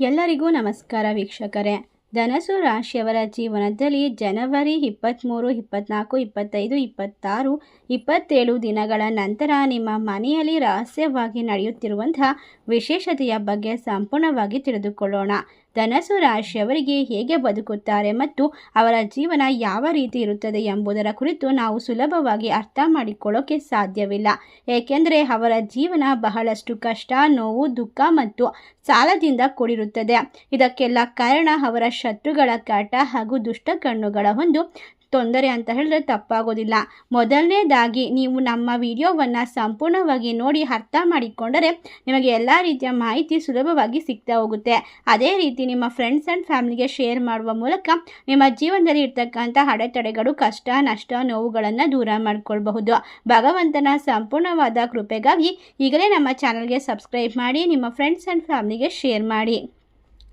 ಎಲ್ಲರಿಗೂ ನಮಸ್ಕಾರ ವೀಕ್ಷಕರೇ. ಧನಸು ರಾಶಿಯವರ ಜೀವನದಲ್ಲಿ ಜನವರಿ ಇಪ್ಪತ್ತ್ಮೂರು ಇಪ್ಪತ್ತ್ನಾಲ್ಕು ಇಪ್ಪತ್ತೈದು, ಇಪ್ಪತ್ತಾರು, ಇಪ್ಪತ್ತೇಳು ದಿನಗಳ ನಂತರ ನಿಮ್ಮ ಮನೆಯಲ್ಲಿ ರಹಸ್ಯವಾಗಿ ನಡೆಯುತ್ತಿರುವಂತಹ ವಿಶೇಷತೆಯ ಬಗ್ಗೆ ಸಂಪೂರ್ಣವಾಗಿ ತಿಳಿದುಕೊಳ್ಳೋಣ. ಧನಸು ರಾಶಿಯವರಿಗೆ ಹೇಗೆ ಬದುಕುತ್ತಾರೆ ಮತ್ತು ಅವರ ಜೀವನ ಯಾವ ರೀತಿ ಇರುತ್ತದೆ ಎಂಬುದರ ಕುರಿತು ನಾವು ಸುಲಭವಾಗಿ ಅರ್ಥ ಮಾಡಿಕೊಳ್ಳೋಕೆ ಸಾಧ್ಯವಿಲ್ಲ. ಏಕೆಂದರೆ ಅವರ ಜೀವನ ಬಹಳಷ್ಟು ಕಷ್ಟ, ನೋವು, ದುಃಖ ಮತ್ತು ಸಾಲದಿಂದ ಕೂಡಿರುತ್ತದೆ. ಇದಕ್ಕೆಲ್ಲ ಕಾರಣ ಅವರ ಶತ್ರುಗಳ ಕಾಟ ಹಾಗೂ ದುಷ್ಟ ಕಣ್ಣುಗಳ ಒಂದು ತೊಂದರೆ ಅಂತ ಹೇಳಿದ್ರೆ ತಪ್ಪಾಗೋದಿಲ್ಲ. ಮೊದಲನೇದಾಗಿ ನೀವು ನಮ್ಮ ವಿಡಿಯೋವನ್ನು ಸಂಪೂರ್ಣವಾಗಿ ನೋಡಿ ಅರ್ಥ ಮಾಡಿಕೊಂಡರೆ ನಿಮಗೆ ಎಲ್ಲ ರೀತಿಯ ಮಾಹಿತಿ ಸುಲಭವಾಗಿ ಸಿಗ್ತಾ ಹೋಗುತ್ತೆ. ಅದೇ ರೀತಿ ನಿಮ್ಮ ಫ್ರೆಂಡ್ಸ್ ಆ್ಯಂಡ್ ಫ್ಯಾಮಿಲಿಗೆ ಶೇರ್ ಮಾಡುವ ಮೂಲಕ ನಿಮ್ಮ ಜೀವನದಲ್ಲಿ ಇರ್ತಕ್ಕಂಥ ಅಡೆತಡೆಗಳು, ಕಷ್ಟ, ನಷ್ಟ, ನೋವುಗಳನ್ನು ದೂರ ಮಾಡಿಕೊಳ್ಬಹುದು. ಭಗವಂತನ ಸಂಪೂರ್ಣವಾದ ಕೃಪೆಗಾಗಿ ಈಗಲೇ ನಮ್ಮ ಚಾನಲ್ಗೆ ಸಬ್ಸ್ಕ್ರೈಬ್ ಮಾಡಿ, ನಿಮ್ಮ ಫ್ರೆಂಡ್ಸ್ ಆ್ಯಂಡ್ ಫ್ಯಾಮಿಲಿಗೆ ಶೇರ್ ಮಾಡಿ.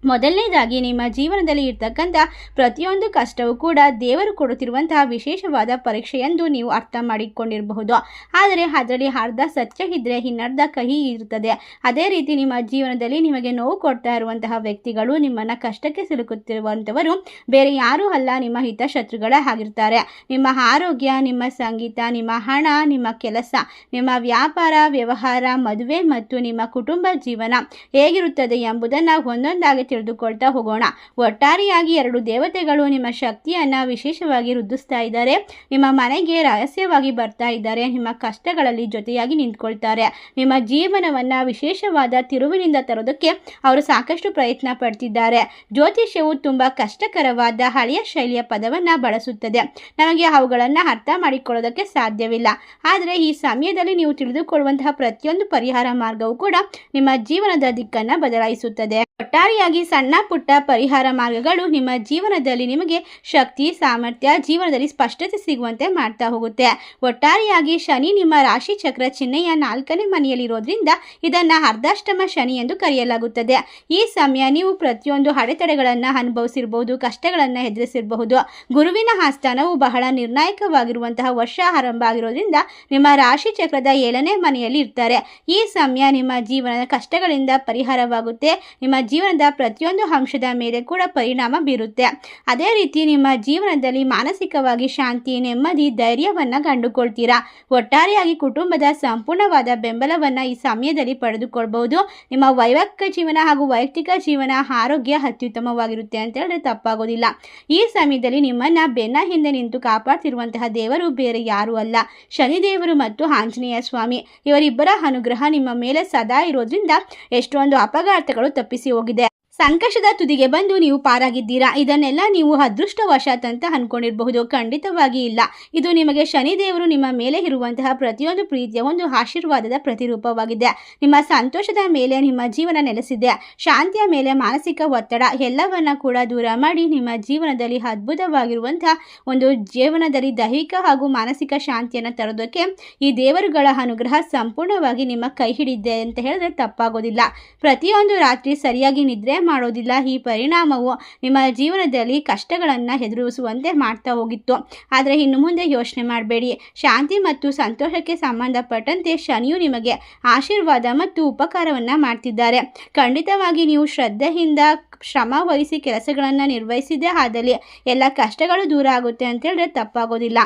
ಮೊದಲನೇದಾಗಿ ನಿಮ್ಮ ಜೀವನದಲ್ಲಿ ಇರ್ತಕ್ಕಂಥ ಪ್ರತಿಯೊಂದು ಕಷ್ಟವೂ ಕೂಡ ದೇವರು ಕೊಡುತ್ತಿರುವಂತಹ ವಿಶೇಷವಾದ ಪರೀಕ್ಷೆ ಎಂದು ನೀವು ಅರ್ಥ ಮಾಡಿಕೊಂಡಿರಬಹುದು. ಆದರೆ ಅದರಲ್ಲಿ ಅರ್ಧ ಸತ್ಯ ಇದ್ದರೆ ಇನ್ನರ್ಧ ಕಹಿ ಇರುತ್ತದೆ. ಅದೇ ರೀತಿ ನಿಮ್ಮ ಜೀವನದಲ್ಲಿ ನಿಮಗೆ ನೋವು ಕೊಡ್ತಾ ಇರುವಂತಹ ವ್ಯಕ್ತಿಗಳು ನಿಮ್ಮನ್ನು ಕಷ್ಟಕ್ಕೆ ಸಿಲುಕುತ್ತಿರುವಂಥವರು ಬೇರೆ ಯಾರೂ ಅಲ್ಲ, ನಿಮ್ಮ ಹಿತಶತ್ರುಗಳೇ ಆಗಿರ್ತಾರೆ ನಿಮ್ಮ ಆರೋಗ್ಯ, ನಿಮ್ಮ ಸಂಗೀತ, ನಿಮ್ಮ ಹಣ, ನಿಮ್ಮ ಕೆಲಸ, ನಿಮ್ಮ ವ್ಯಾಪಾರ, ವ್ಯವಹಾರ, ಮದುವೆ ಮತ್ತು ನಿಮ್ಮ ಕುಟುಂಬ ಜೀವನ ಹೇಗಿರುತ್ತದೆ ಎಂಬುದನ್ನು ಒಂದೊಂದಾಗಿ ತಿಳಿದುಕೊಳ್ತಾ ಹೋಗೋಣ. ಒಟ್ಟಾರೆಯಾಗಿ ಎರಡು ದೇವತೆಗಳು ನಿಮ್ಮ ಶಕ್ತಿಯನ್ನು ವಿಶೇಷವಾಗಿ ವೃದ್ಧಿಸ್ತಾ ಇದ್ದಾರೆ. ನಿಮ್ಮ ಮನೆಗೆ ರಹಸ್ಯವಾಗಿ ಬರ್ತಾ ಇದ್ದಾರೆ. ನಿಮ್ಮ ಕಷ್ಟಗಳಲ್ಲಿ ಜೊತೆಯಾಗಿ ನಿಂತ್ಕೊಳ್ತಾರೆ. ನಿಮ್ಮ ಜೀವನವನ್ನು ವಿಶೇಷವಾದ ತಿರುವಿನಿಂದ ತರೋದಕ್ಕೆ ಅವರು ಸಾಕಷ್ಟು ಪ್ರಯತ್ನ ಪಡ್ತಿದ್ದಾರೆ. ಜ್ಯೋತಿಷ್ಯವು ತುಂಬ ಕಷ್ಟಕರವಾದ ಹಳೆಯ ಶೈಲಿಯ ಪದವನ್ನು ಬಳಸುತ್ತದೆ. ನಮಗೆ ಅವುಗಳನ್ನು ಅರ್ಥ ಮಾಡಿಕೊಳ್ಳೋದಕ್ಕೆ ಸಾಧ್ಯವಿಲ್ಲ. ಆದರೆ ಈ ಸಮಯದಲ್ಲಿ ನೀವು ತಿಳಿದುಕೊಳ್ಳುವಂತಹ ಪ್ರತಿಯೊಂದು ಪರಿಹಾರ ಮಾರ್ಗವು ಕೂಡ ನಿಮ್ಮ ಜೀವನದ ದಿಕ್ಕನ್ನು ಬದಲಾಯಿಸುತ್ತದೆ. ಒಟ್ಟಾರೆಯಾಗಿ ಸಣ್ಣ ಪುಟ್ಟ ಪರಿಹಾರ ಮಾರ್ಗಗಳು ನಿಮ್ಮ ಜೀವನದಲ್ಲಿ ನಿಮಗೆ ಶಕ್ತಿ, ಸಾಮರ್ಥ್ಯ, ಜೀವನದಲ್ಲಿ ಸ್ಪಷ್ಟತೆ ಸಿಗುವಂತೆ ಮಾಡ್ತಾ ಹೋಗುತ್ತೆ. ಒಟ್ಟಾರೆಯಾಗಿ ಶನಿ ನಿಮ್ಮ ರಾಶಿ ಚಕ್ರ ಚಿಹ್ನೆಯ ನಾಲ್ಕನೇ ಮನೆಯಲ್ಲಿರೋದ್ರಿಂದ ಇದನ್ನು ಅರ್ಧಾಷ್ಟಮ ಶನಿ ಎಂದು ಕರೆಯಲಾಗುತ್ತದೆ. ಈ ಸಮಯ ನೀವು ಪ್ರತಿಯೊಂದು ಅಡೆತಡೆಗಳನ್ನು ಅನುಭವಿಸಿರಬಹುದು ಕಷ್ಟಗಳನ್ನು ಎದುರಿಸಿರಬಹುದು. ಗುರುವಿನ ಆಸ್ಥಾನವು ಬಹಳ ನಿರ್ಣಾಯಕವಾಗಿರುವಂತಹ ವರ್ಷ ಆರಂಭ ಆಗಿರೋದ್ರಿಂದ ನಿಮ್ಮ ರಾಶಿ ಚಕ್ರದ ಏಳನೇ ಮನೆಯಲ್ಲಿ ಇರ್ತಾರೆ. ಈ ಸಮಯ ನಿಮ್ಮ ಜೀವನದ ಕಷ್ಟಗಳಿಂದ ಪರಿಹಾರವಾಗುತ್ತೆ. ನಿಮ್ಮ ಜೀವನದ ಪ್ರತಿಯೊಂದು ಅಂಶದ ಮೇಲೆ ಕೂಡ ಪರಿಣಾಮ ಬೀರುತ್ತೆ. ಅದೇ ರೀತಿ ನಿಮ್ಮ ಜೀವನದಲ್ಲಿ ಮಾನಸಿಕವಾಗಿ ಶಾಂತಿ, ನೆಮ್ಮದಿ, ಧೈರ್ಯವನ್ನು ಕಂಡುಕೊಳ್ತೀರಾ? ಒಟ್ಟಾರೆಯಾಗಿ ಕುಟುಂಬದ ಸಂಪೂರ್ಣವಾದ ಬೆಂಬಲವನ್ನು ಈ ಸಮಯದಲ್ಲಿ ಪಡೆದುಕೊಳ್ಬಹುದು. ನಿಮ್ಮ ವೈವಾಹಿಕ ಜೀವನ ಹಾಗೂ ವೈಯಕ್ತಿಕ ಜೀವನ ಆರೋಗ್ಯ ಅತ್ಯುತ್ತಮವಾಗಿರುತ್ತೆ ಅಂತ ಹೇಳಿದ್ರೆ ತಪ್ಪಾಗೋದಿಲ್ಲ. ಈ ಸಮಯದಲ್ಲಿ ನಿಮ್ಮನ್ನು ಬೆನ್ನ ಹಿಂದೆ ನಿಂತು ಕಾಪಾಡ್ತಿರುವಂತಹ ದೇವರು ಬೇರೆ ಯಾರೂ ಅಲ್ಲ. ಶನಿದೇವರು ಮತ್ತು ಆಂಜನೇಯ ಸ್ವಾಮಿ ಇವರಿಬ್ಬರ ಅನುಗ್ರಹ ನಿಮ್ಮ ಮೇಲೆ ಸದಾ ಇರೋದ್ರಿಂದ ಎಷ್ಟೊಂದು ಅಪಘಾತಗಳು ತಪ್ಪಿಸಿ ಹೋಗಿದೆ ಸಂಕಷ್ಟದ ತುದಿಗೆ ಬಂದು ನೀವು ಪಾರಾಗಿದ್ದೀರಾ? ಇದನ್ನೆಲ್ಲ ನೀವು ಅದೃಷ್ಟವಶಾತ್ ಅಂತ ಅನ್ಕೊಂಡಿರಬಹುದು. ಖಂಡಿತವಾಗಿ ಇಲ್ಲ. ಇದು ನಿಮಗೆ ಶನಿದೇವರು ನಿಮ್ಮ ಮೇಲೆ ಇರುವಂತಹ ಪ್ರತಿಯೊಂದು ಪ್ರೀತಿಯ ಒಂದು ಆಶೀರ್ವಾದದ ಪ್ರತಿರೂಪವಾಗಿದೆ. ನಿಮ್ಮ ಸಂತೋಷದ ಮೇಲೆ ನಿಮ್ಮ ಜೀವನ ನೆಲೆಸಿದೆ. ಶಾಂತಿಯ ಮೇಲೆ ಮಾನಸಿಕ ಒತ್ತಡ ಎಲ್ಲವನ್ನ ಕೂಡ ದೂರ ಮಾಡಿ ನಿಮ್ಮ ಜೀವನದಲ್ಲಿ ಅದ್ಭುತವಾಗಿರುವಂತಹ ಒಂದು ಜೀವನದಲ್ಲಿ ದೈಹಿಕ ಹಾಗೂ ಮಾನಸಿಕ ಶಾಂತಿಯನ್ನು ತರೋದಕ್ಕೆ ಈ ದೇವರುಗಳ ಅನುಗ್ರಹ ಸಂಪೂರ್ಣವಾಗಿ ನಿಮ್ಮ ಕೈ ಹಿಡಿದೆ ಅಂತ ಹೇಳಿದ್ರೆ ತಪ್ಪಾಗೋದಿಲ್ಲ. ಪ್ರತಿಯೊಂದು ರಾತ್ರಿ ಸರಿಯಾಗಿ ನಿದ್ರೆ ಮಾಡೋದಿಲ್ಲ. ಈ ಪರಿಣಾಮವು ನಿಮ್ಮ ಜೀವನದಲ್ಲಿ ಕಷ್ಟಗಳನ್ನು ಎದುರಿಸುವಂತೆ ಮಾಡ್ತಾ ಹೋಗಿತ್ತು. ಆದರೆ ಇನ್ನು ಮುಂದೆ ಯೋಚನೆ ಮಾಡಬೇಡಿ. ಶಾಂತಿ ಮತ್ತು ಸಂತೋಷಕ್ಕೆ ಸಂಬಂಧಪಟ್ಟಂತೆ ಶನಿಯು ನಿಮಗೆ ಆಶೀರ್ವಾದ ಮತ್ತು ಉಪಕಾರವನ್ನು ಮಾಡ್ತಿದ್ದಾರೆ. ಖಂಡಿತವಾಗಿ ನೀವು ಶ್ರದ್ಧೆಯಿಂದ ಶ್ರಮ ವಹಿಸಿ ಕೆಲಸಗಳನ್ನು ನಿರ್ವಹಿಸಿದ್ದೇ ಆದಲ್ಲಿ ಎಲ್ಲ ಕಷ್ಟಗಳು ದೂರ ಆಗುತ್ತೆ ಅಂತ ಹೇಳಿದ್ರೆ ತಪ್ಪಾಗೋದಿಲ್ಲ.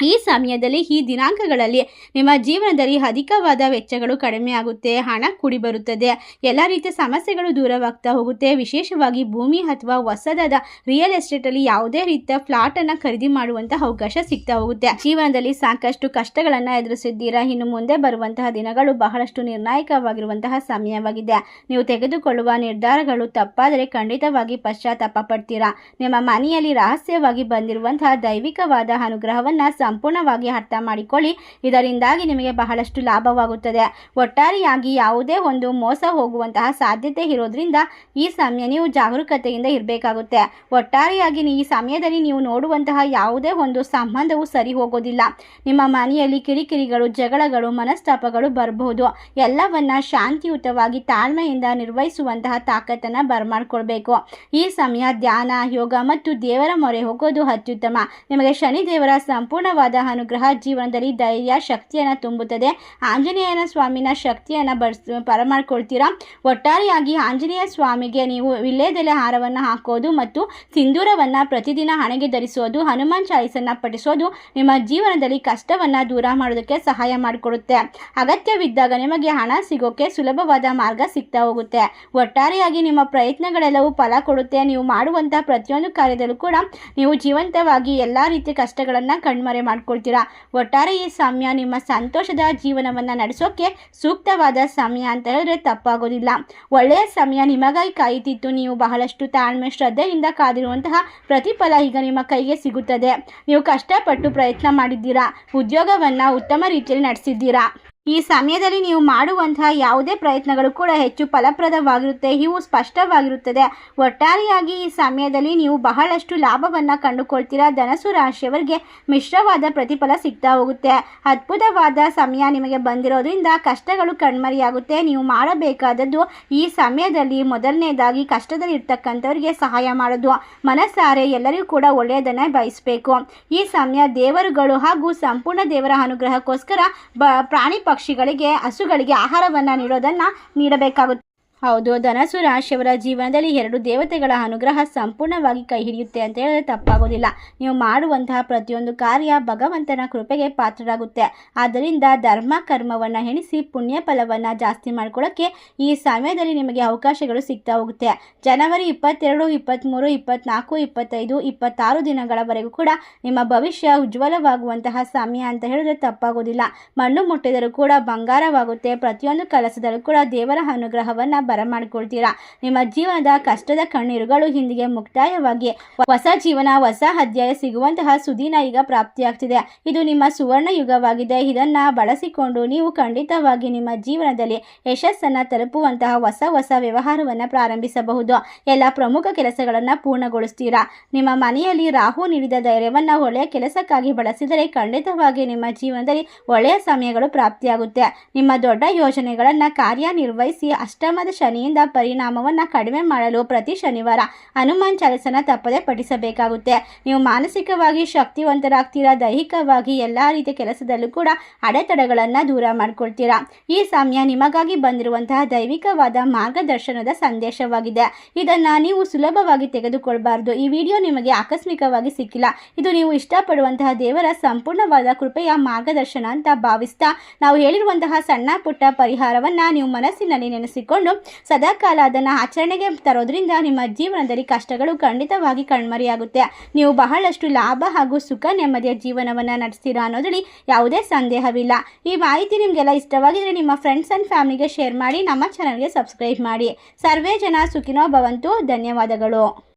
ಈ ಸಮಯದಲ್ಲಿ ಈ ದಿನಾಂಕಗಳಲ್ಲಿ ನಿಮ್ಮ ಜೀವನದಲ್ಲಿ ಅಧಿಕವಾದ ವೆಚ್ಚಗಳು ಕಡಿಮೆ ಆಗುತ್ತೆ, ಹಣ ಕೂಡಿ ಬರುತ್ತದೆ, ಎಲ್ಲ ರೀತಿಯ ಸಮಸ್ಯೆಗಳು ದೂರವಾಗ್ತಾ ಹೋಗುತ್ತೆ. ವಿಶೇಷವಾಗಿ ಭೂಮಿ ಅಥವಾ ಹೊಸದಾದ ರಿಯಲ್ ಎಸ್ಟೇಟಲ್ಲಿ ಯಾವುದೇ ರೀತಿಯ ಫ್ಲಾಟನ್ನು ಖರೀದಿ ಮಾಡುವಂತಹ ಅವಕಾಶ ಸಿಗ್ತಾ ಹೋಗುತ್ತೆ. ಜೀವನದಲ್ಲಿ ಸಾಕಷ್ಟು ಕಷ್ಟಗಳನ್ನು ಎದುರಿಸಿದ್ದೀರಾ? ಇನ್ನು ಮುಂದೆ ಬರುವಂತಹ ದಿನಗಳು ಬಹಳಷ್ಟು ನಿರ್ಣಾಯಕವಾಗಿರುವಂತಹ ಸಮಯವಾಗಿದೆ. ನೀವು ತೆಗೆದುಕೊಳ್ಳುವ ನಿರ್ಧಾರಗಳು ತಪ್ಪಾದರೆ ಖಂಡಿತವಾಗಿ ಪಶ್ಚಾತ್ತಾಪ ಪಡ್ತೀರಾ? ನಿಮ್ಮ ಮನೆಯಲ್ಲಿ ರಹಸ್ಯವಾಗಿ ಬಂದಿರುವಂತಹ ದೈವಿಕವಾದ ಅನುಗ್ರಹವನ್ನು ಸಂಪೂರ್ಣವಾಗಿ ಅರ್ಥ ಮಾಡಿಕೊಳ್ಳಿ. ಇದರಿಂದಾಗಿ ನಿಮಗೆ ಬಹಳಷ್ಟು ಲಾಭವಾಗುತ್ತದೆ. ಒಟ್ಟಾರೆಯಾಗಿ ಯಾವುದೇ ಒಂದು ಮೋಸ ಹೋಗುವಂತಹ ಸಾಧ್ಯತೆ ಇರೋದ್ರಿಂದ ಈ ಸಮಯ ನೀವು ಜಾಗರೂಕತೆಯಿಂದ ಇರಬೇಕಾಗುತ್ತೆ. ಒಟ್ಟಾರೆಯಾಗಿ ಈ ಸಮಯದಲ್ಲಿ ನೀವು ನೋಡುವಂತಹ ಯಾವುದೇ ಒಂದು ಸಂಬಂಧವು ಸರಿ ಹೋಗೋದಿಲ್ಲ. ನಿಮ್ಮ ಮನೆಯಲ್ಲಿ ಕಿರಿಕಿರಿಗಳು, ಜಗಳಗಳು, ಮನಸ್ತಾಪಗಳು ಬರಬಹುದು. ಎಲ್ಲವನ್ನ ಶಾಂತಿಯುತವಾಗಿ ತಾಳ್ಮೆಯಿಂದ ನಿರ್ವಹಿಸುವಂತಹ ತಾಕತ್ತನ್ನು ಬರಮಾಡ್ಕೊಳ್ಬೇಕು. ಈ ಸಮಯ ಧ್ಯಾನ, ಯೋಗ ಮತ್ತು ದೇವರ ಮೊರೆ ಹೋಗೋದು ಅತ್ಯುತ್ತಮ. ನಿಮಗೆ ಶನಿ ದೇವರ ಸಂಪೂರ್ಣ ವಿಶೇಷವಾದ ಅನುಗ್ರಹ ಜೀವನದಲ್ಲಿ ಧೈರ್ಯ, ಶಕ್ತಿಯನ್ನು ತುಂಬುತ್ತದೆ. ಆಂಜನೇಯನ ಸ್ವಾಮಿನ ಶಕ್ತಿಯನ್ನು ಬಡ್ಸ್ ಪರಮಾಡ್ಕೊಳ್ತೀರಾ? ಒಟ್ಟಾರೆಯಾಗಿ ಆಂಜನೇಯ ಸ್ವಾಮಿಗೆ ನೀವು ವಿಲ್ಲೇದೆಲೆ ಹಾರವನ್ನು ಹಾಕೋದು ಮತ್ತು ಸಿಂಧೂರವನ್ನು ಪ್ರತಿದಿನ ಹಣೆಗೆ ಧರಿಸೋದು, ಹನುಮಾನ್ ಚಾಲೀಸನ್ನು ಪಠಿಸೋದು ನಿಮ್ಮ ಜೀವನದಲ್ಲಿ ಕಷ್ಟವನ್ನು ದೂರ ಮಾಡೋದಕ್ಕೆ ಸಹಾಯ ಮಾಡಿಕೊಡುತ್ತೆ. ಅಗತ್ಯವಿದ್ದಾಗ ನಿಮಗೆ ಹಣ ಸಿಗೋಕ್ಕೆ ಸುಲಭವಾದ ಮಾರ್ಗ ಸಿಗ್ತಾ ಹೋಗುತ್ತೆ. ಒಟ್ಟಾರೆಯಾಗಿ ನಿಮ್ಮ ಪ್ರಯತ್ನಗಳೆಲ್ಲವೂ ಫಲ ಕೊಡುತ್ತೆ. ನೀವು ಮಾಡುವಂಥ ಪ್ರತಿಯೊಂದು ಕಾರ್ಯದಲ್ಲೂ ಕೂಡ ನೀವು ಜೀವಂತವಾಗಿ ಎಲ್ಲ ರೀತಿಯ ಕಷ್ಟಗಳನ್ನು ಕಣ್ಮರೆ ಮಾಡ್ಕೊಳ್ತೀರಾ? ಒಟ್ಟಾರೆ ಈ ಸಮಯ ನಿಮ್ಮ ಸಂತೋಷದ ಜೀವನವನ್ನು ನಡೆಸೋಕೆ ಸೂಕ್ತವಾದ ಸಮಯ ಅಂತ ಹೇಳಿದ್ರೆ ತಪ್ಪಾಗೋದಿಲ್ಲ. ಒಳ್ಳೆಯ ಸಮಯ ನಿಮಗಾಗಿ ಕಾಯುತ್ತಿತ್ತು ನೀವು ಬಹಳಷ್ಟು ತಾಳ್ಮೆ, ಶ್ರದ್ಧೆಯಿಂದ ಕಾದಿರುವಂತಹ ಪ್ರತಿಫಲ ಈಗ ನಿಮ್ಮ ಕೈಗೆ ಸಿಗುತ್ತದೆ. ನೀವು ಕಷ್ಟಪಟ್ಟು ಪ್ರಯತ್ನ ಮಾಡಿದ್ದೀರಾ? ಉದ್ಯೋಗವನ್ನು ಉತ್ತಮ ರೀತಿಯಲ್ಲಿ ನಡೆಸಿದ್ದೀರಾ? ಈ ಸಮಯದಲ್ಲಿ ನೀವು ಮಾಡುವಂತಹ ಯಾವುದೇ ಪ್ರಯತ್ನಗಳು ಕೂಡ ಹೆಚ್ಚು ಫಲಪ್ರದವಾಗಿರುತ್ತೆ. ಇವು ಸ್ಪಷ್ಟವಾಗಿರುತ್ತದೆ. ಒಟ್ಟಾರೆಯಾಗಿ ಈ ಸಮಯದಲ್ಲಿ ನೀವು ಬಹಳಷ್ಟು ಲಾಭವನ್ನು ಕಂಡುಕೊಳ್ತೀರಾ? ಧನಸು ರಾಶಿಯವರಿಗೆ ಮಿಶ್ರವಾದ ಪ್ರತಿಫಲ ಸಿಗ್ತಾ ಹೋಗುತ್ತೆ. ಅದ್ಭುತವಾದ ಸಮಯ ನಿಮಗೆ ಬಂದಿರೋದ್ರಿಂದ ಕಷ್ಟಗಳು ಕಣ್ಮರೆಯಾಗುತ್ತೆ. ನೀವು ಮಾಡಬೇಕಾದದ್ದು ಈ ಸಮಯದಲ್ಲಿ ಮೊದಲನೇದಾಗಿ ಕಷ್ಟದಲ್ಲಿ ಇರ್ತಕ್ಕಂಥವ್ರಿಗೆ ಸಹಾಯ ಮಾಡೋದು. ಮನಸ್ಸಾರೆ ಎಲ್ಲರಿಗೂ ಕೂಡ ಒಳ್ಳೆಯದನ್ನೇ ಬಯಸಬೇಕು. ಈ ಸಮಯ ದೇವರುಗಳು ಹಾಗೂ ಸಂಪೂರ್ಣ ದೇವರ ಅನುಗ್ರಹಕ್ಕೋಸ್ಕರ ಬ ಪ್ರಾಣಿ ಪಕ್ಷಿಗಳಿಗೆ ಹಸುಗಳಿಗೆ ಆಹಾರವನ್ನು ನೀಡೋದನ್ನು ನೀಡಬೇಕಾಗುತ್ತೆ. ಹೌದು ಧನಸು ರಾಶಿಯವರ ಜೀವನದಲ್ಲಿ ಎರಡು ದೇವತೆಗಳ ಅನುಗ್ರಹ ಸಂಪೂರ್ಣವಾಗಿ ಕೈ ಹಿಡಿಯುತ್ತೆ ಅಂತ ಹೇಳಿದ್ರೆ ತಪ್ಪಾಗೋದಿಲ್ಲ. ನೀವು ಮಾಡುವಂತಹ ಪ್ರತಿಯೊಂದು ಕಾರ್ಯ ಭಗವಂತನ ಕೃಪೆಗೆ ಪಾತ್ರರಾಗುತ್ತೆ. ಆದ್ದರಿಂದ ಧರ್ಮ ಕರ್ಮವನ್ನು ಹೆಣಿಸಿ ಪುಣ್ಯ ಫಲವನ್ನು ಜಾಸ್ತಿ ಮಾಡ್ಕೊಳ್ಳೋಕ್ಕೆ ಈ ಸಮಯದಲ್ಲಿ ನಿಮಗೆ ಅವಕಾಶಗಳು ಸಿಗ್ತಾ ಹೋಗುತ್ತೆ. ಜನವರಿ ಇಪ್ಪತ್ತೆರಡು ಇಪ್ಪತ್ತ್ಮೂರು ಇಪ್ಪತ್ನಾಲ್ಕು, ಇಪ್ಪತ್ತೈದು, ಇಪ್ಪತ್ತಾರು ದಿನಗಳವರೆಗೂ ಕೂಡ ನಿಮ್ಮ ಭವಿಷ್ಯ ಉಜ್ವಲವಾಗುವಂತಹ ಸಮಯ ಅಂತ ಹೇಳಿದ್ರೆ ತಪ್ಪಾಗೋದಿಲ್ಲ. ಮಣ್ಣು ಮುಟ್ಟಿದರೂ ಕೂಡ ಬಂಗಾರವಾಗುತ್ತೆ. ಪ್ರತಿಯೊಂದು ಕೆಲಸದಲ್ಲೂ ಕೂಡ ದೇವರ ಅನುಗ್ರಹವನ್ನು ಬರಮಾಡಿಕೊಳ್ತೀರಾ? ನಿಮ್ಮ ಜೀವನದ ಕಷ್ಟದ ಕಣ್ಣೀರುಗಳು ಹಿಂದಿಗೆ ಮುಕ್ತಾಯವಾಗಿ ಹೊಸ ಜೀವನ, ಹೊಸ ಅಧ್ಯಾಯ ಸಿಗುವಂತಹ ಸುದಿನ ಈಗ ಪ್ರಾಪ್ತಿಯಾಗ್ತಿದೆ. ಇದು ನಿಮ್ಮ ಸುವರ್ಣ ಯುಗವಾಗಿದೆ. ಇದನ್ನ ಬಳಸಿಕೊಂಡು ನೀವು ಖಂಡಿತವಾಗಿ ನಿಮ್ಮ ಜೀವನದಲ್ಲಿ ಯಶಸ್ಸನ್ನು ತಲುಪುವಂತಹ ಹೊಸ ಹೊಸ ವ್ಯವಹಾರವನ್ನು ಪ್ರಾರಂಭಿಸಬಹುದು. ಎಲ್ಲ ಪ್ರಮುಖ ಕೆಲಸಗಳನ್ನು ಪೂರ್ಣಗೊಳಿಸ್ತೀರಾ? ನಿಮ್ಮ ಮನೆಯಲ್ಲಿ ರಾಹು ನೀಡಿದ ಧೈರ್ಯವನ್ನು ಒಳ್ಳೆಯ ಕೆಲಸಕ್ಕಾಗಿ ಬಳಸಿದರೆ ಖಂಡಿತವಾಗಿ ನಿಮ್ಮ ಜೀವನದಲ್ಲಿ ಒಳ್ಳೆಯ ಸಮಯಗಳು ಪ್ರಾಪ್ತಿಯಾಗುತ್ತೆ. ನಿಮ್ಮ ದೊಡ್ಡ ಯೋಜನೆಗಳನ್ನು ಕಾರ್ಯನಿರ್ವಹಿಸಿ ಅಷ್ಟಮದ ಶನಿಯಿಂದ ಪರಿಣಾಮವನ್ನು ಕಡಿಮೆ ಮಾಡಲು ಪ್ರತಿ ಶನಿವಾರ ಹನುಮಾನ್ ಚಾಲಿಸನ ತಪ್ಪದೆ ಪಠಿಸಬೇಕಾಗುತ್ತೆ. ನೀವು ಮಾನಸಿಕವಾಗಿ ಶಕ್ತಿವಂತರಾಗ್ತೀರಾ? ದೈಹಿಕವಾಗಿ ಎಲ್ಲ ರೀತಿಯ ಕೆಲಸದಲ್ಲೂ ಕೂಡ ಅಡೆತಡೆಗಳನ್ನು ದೂರ ಮಾಡ್ಕೊಳ್ತೀರಾ? ಈ ಸಮಯ ನಿಮಗಾಗಿ ಬಂದಿರುವಂತಹ ದೈವಿಕವಾದ ಮಾರ್ಗದರ್ಶನದ ಸಂದೇಶವಾಗಿದೆ. ಇದನ್ನು ನೀವು ಸುಲಭವಾಗಿ ತೆಗೆದುಕೊಳ್ಬಾರ್ದು. ಈ ವಿಡಿಯೋ ನಿಮಗೆ ಆಕಸ್ಮಿಕವಾಗಿ ಸಿಕ್ಕಿಲ್ಲ. ಇದು ನೀವು ಇಷ್ಟಪಡುವಂತಹ ದೇವರ ಸಂಪೂರ್ಣವಾದ ಕೃಪೆಯ ಮಾರ್ಗದರ್ಶನ ಅಂತ ಭಾವಿಸ್ತಾ ನಾವು ಹೇಳಿರುವಂತಹ ಸಣ್ಣ ಪುಟ್ಟ ಪರಿಹಾರವನ್ನು ನೀವು ಮನಸ್ಸಿನಲ್ಲಿ ನೆನೆಸಿಕೊಂಡು ಸದಾಕಾಲ ಅದನ್ನು ಆಚರಣೆಗೆ ತರೋದ್ರಿಂದ ನಿಮ್ಮ ಜೀವನದಲ್ಲಿ ಕಷ್ಟಗಳು ಖಂಡಿತವಾಗಿ ಕಣ್ಮರೆಯಾಗುತ್ತೆ. ನೀವು ಬಹಳಷ್ಟು ಲಾಭ ಹಾಗೂ ಸುಖ ನೆಮ್ಮದಿಯ ಜೀವನವನ್ನು ನಡೆಸ್ತೀರಾ ಅನ್ನೋದ್ರಲ್ಲಿ ಯಾವುದೇ ಸಂದೇಹವಿಲ್ಲ. ಈ ಮಾಹಿತಿ ನಿಮಗೆಲ್ಲ ಇಷ್ಟವಾಗಿದ್ರೆ ನಿಮ್ಮ ಫ್ರೆಂಡ್ಸ್ ಆ್ಯಂಡ್ ಫ್ಯಾಮಿಲಿಗೆ ಶೇರ್ ಮಾಡಿ, ನಮ್ಮ ಚಾನಲ್ಗೆ ಸಬ್ಸ್ಕ್ರೈಬ್ ಮಾಡಿ. ಸರ್ವೇ ಜನ ಸುಖಿನೋ ಭವಂತು, ಧನ್ಯವಾದಗಳು.